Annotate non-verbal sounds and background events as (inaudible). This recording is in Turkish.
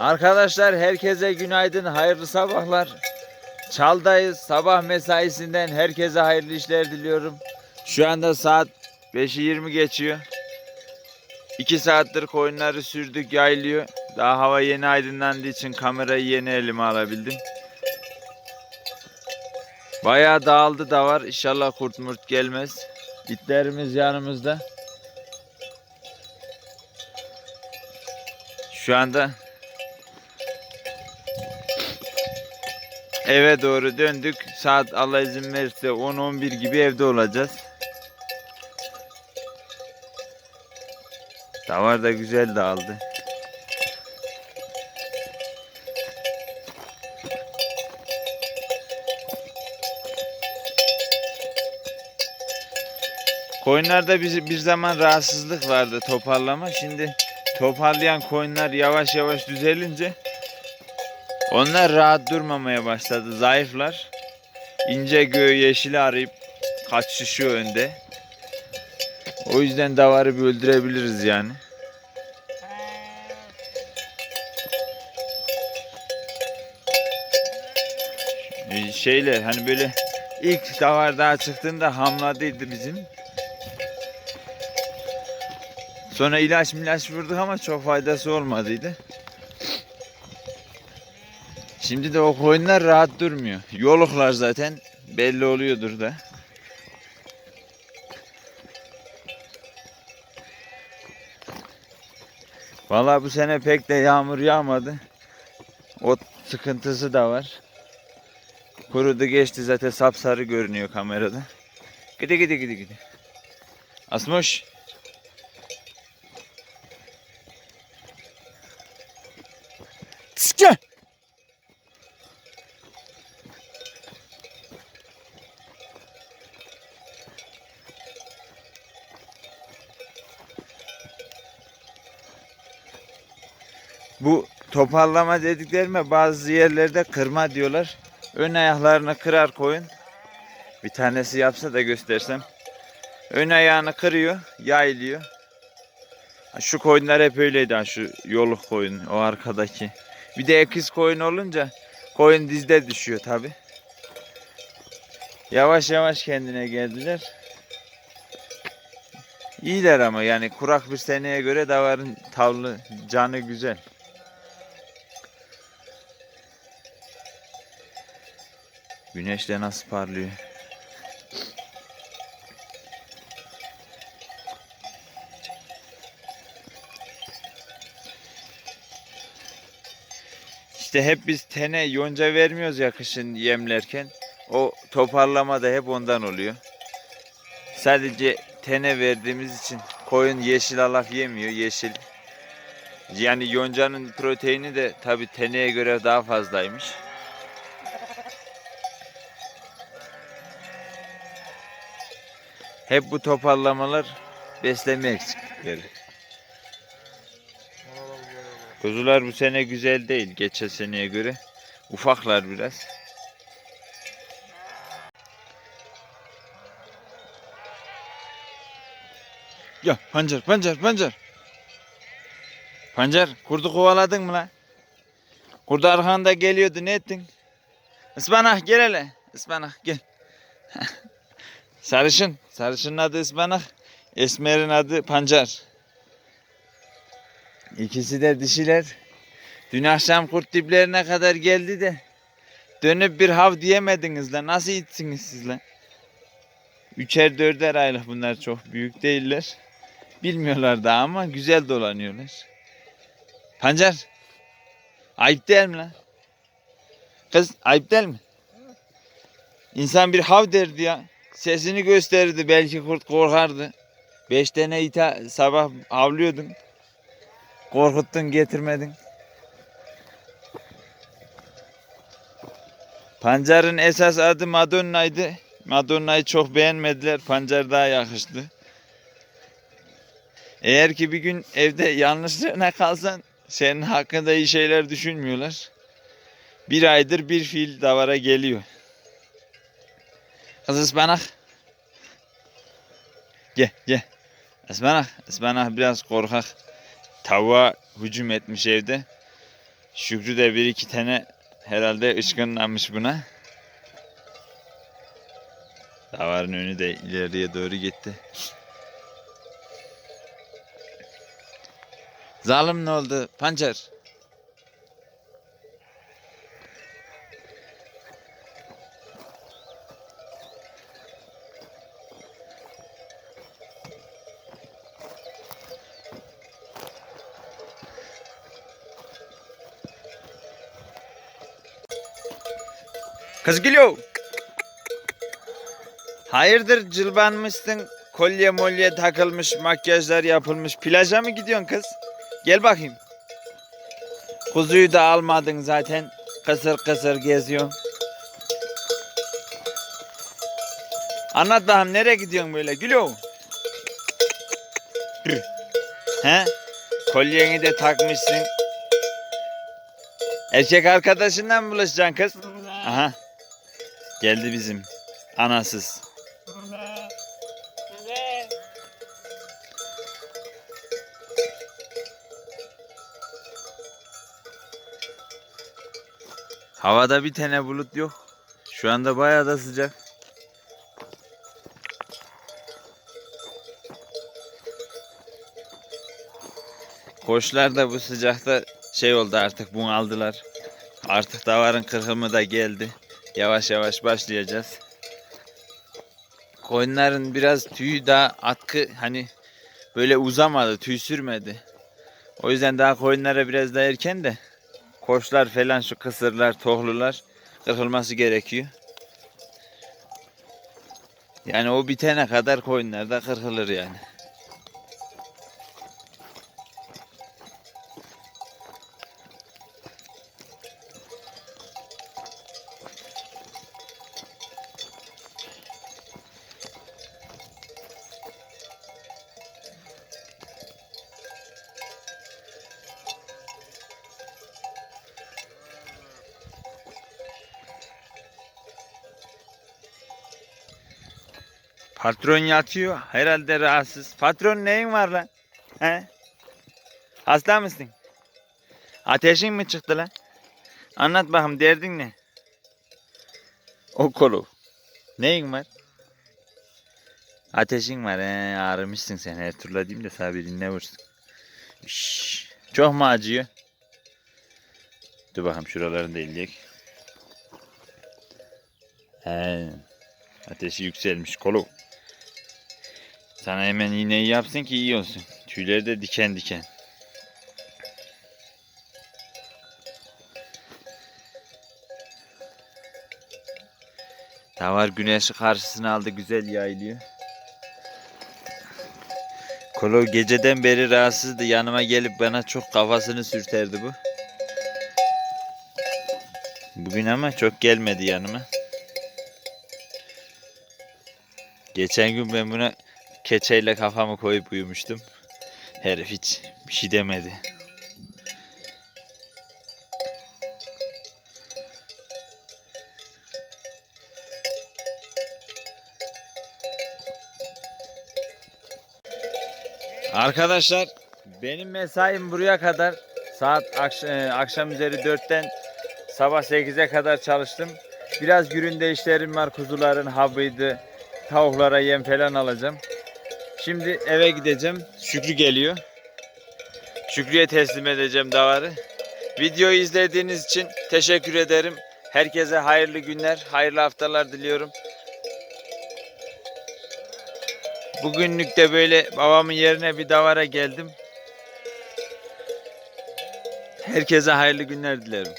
Arkadaşlar herkese günaydın, hayırlı sabahlar. Çaldayız. Sabah mesaisinden herkese hayırlı işler diliyorum. Şu anda saat 5'i 20 geçiyor. 2 saattir koyunları sürdük, yaylıyor. Daha hava yeni aydınlandığı için kamerayı yeni elime alabildim. Bayağı dağıldı da var. İnşallah kurt murt gelmez. İtlerimiz yanımızda. Şu anda eve doğru döndük. Saat Allah izin verirse 10-11 gibi evde olacağız. Davar da güzel dağıldı. Koyunlarda bir, bir zaman rahatsızlık vardı toparlama. Şimdi toparlayan koyunlar yavaş yavaş düzelince onlar rahat durmamaya başladı. Zayıflar. İnce göğü yeşili arayıp kaçışıyor önde. O yüzden davarı bir öldürebiliriz yani. Ee, Şeyle hani böyle ilk davar daha çıktığında hamladıydı bizim. Sonra ilaç milaç vurduk ama çok faydası olmadıydı. Şimdi de o koyunlar rahat durmuyor. Yoluklar zaten belli oluyordur da. Vallahi bu sene pek de yağmur yağmadı. O sıkıntısı da var. Kurudu geçti zaten sapsarı görünüyor kamerada. Gidi gidi gidi gidi. Asmoş. Gel. Bu toparlama dediklerime bazı yerlerde kırma diyorlar. Ön ayaklarını kırar koyun. Bir tanesi yapsa da göstersem. Ön ayağını kırıyor, yaylıyor. Şu koyunlar hep öyleydi şu yoluk koyun, o arkadaki. Bir de ekiz koyun olunca koyun dizde düşüyor tabi. Yavaş yavaş kendine geldiler. İyiler ama yani kurak bir seneye göre davarın tavlı canı güzel. Güneşle nasıl parlıyor. İşte hep biz tene yonca vermiyoruz ya kışın yemlerken. O toparlama da hep ondan oluyor. Sadece tene verdiğimiz için koyun yeşil alaf yemiyor yeşil. Yani yoncanın proteini de tabi teneye göre daha fazlaymış. Hep bu toparlamalar besleme eksiklikleri. Kuzular bu sene güzel değil geçen seneye göre. Ufaklar biraz. Ya pancar pancar pancar. Pancar kurdu kovaladın mı lan? Kurdu arkanda geliyordu ne ettin? Ispanak gel hele. Ispanak gel. (laughs) Sarışın. Sarışının adı ıspanak. Esmer'in adı pancar. İkisi de dişiler. Dün akşam kurt diplerine kadar geldi de dönüp bir hav diyemediniz lan. Nasıl itsiniz siz lan? Üçer dörder aylık bunlar çok büyük değiller. Bilmiyorlar daha ama güzel dolanıyorlar. Pancar. Ayıp değil mi lan? Kız ayıp değil mi? İnsan bir hav derdi ya. Sesini gösterirdi belki kurt korkardı. Beş tane ita sabah havlıyordun. Korkuttun getirmedin. Pancarın esas adı Madonna'ydı. Madonna'yı çok beğenmediler. Pancar daha yakıştı. Eğer ki bir gün evde yanlışlığına (laughs) kalsan senin hakkında iyi şeyler düşünmüyorlar. Bir aydır bir fil davara geliyor. Kız ıspanak. Gel gel. Ispanak. Ispanak biraz korkak. Tavuğa hücum etmiş evde. Şükrü de bir iki tane herhalde ışkınlanmış buna. Davarın önü de ileriye doğru gitti. Zalim ne oldu? Pancar. Kız geliyor. Hayırdır cılbanmışsın, kolye molye takılmış, makyajlar yapılmış. Plaja mı gidiyorsun kız? Gel bakayım. Kuzuyu da almadın zaten. Kısır kısır geziyorsun. Anlat bakalım nereye gidiyorsun böyle gülüyor? He? Kolyeni de takmışsın. Erkek arkadaşından mı buluşacaksın kız? Aha. Geldi bizim anasız. Havada bir tane bulut yok. Şu anda bayağı da sıcak. Koçlar da bu sıcakta şey oldu artık bunaldılar. Artık davarın kırkımı da geldi. Yavaş yavaş başlayacağız. Koyunların biraz tüyü daha atkı hani böyle uzamadı, tüy sürmedi. O yüzden daha koyunlara biraz daha erken de koçlar falan şu kısırlar, tohlular kırılması gerekiyor. Yani o bitene kadar koyunlar da kırılır yani. Patron yatıyor. Herhalde rahatsız. Patron neyin var lan? He? Hasta mısın? Ateşin mi çıktı lan? Anlat bakalım derdin ne? O kolu. Neyin var? Ateşin var he ağrımışsın sen her türlü diyeyim de sana bir dinle vursun. Şşş, çok mu acıyor? Dur bakalım şuralarını da elleyek. He. Ateşi yükselmiş kolu. Sana hemen iğneyi yapsın ki iyi olsun. Tüyleri de diken diken. Davar güneşi karşısına aldı güzel yayılıyor. Kolo geceden beri rahatsızdı. Yanıma gelip bana çok kafasını sürterdi bu. Bugün ama çok gelmedi yanıma. Geçen gün ben buna keçeyle kafamı koyup uyumuştum. Herif hiç bir şey demedi. Arkadaşlar benim mesaim buraya kadar saat akş- e, akşam üzeri 4'ten sabah 8'e kadar çalıştım. Biraz gününde işlerim var kuzuların habıydı, tavuklara yem falan alacağım. Şimdi eve gideceğim. Şükrü geliyor. Şükrü'ye teslim edeceğim davarı. Videoyu izlediğiniz için teşekkür ederim. Herkese hayırlı günler, hayırlı haftalar diliyorum. Bugünlük de böyle babamın yerine bir davara geldim. Herkese hayırlı günler dilerim.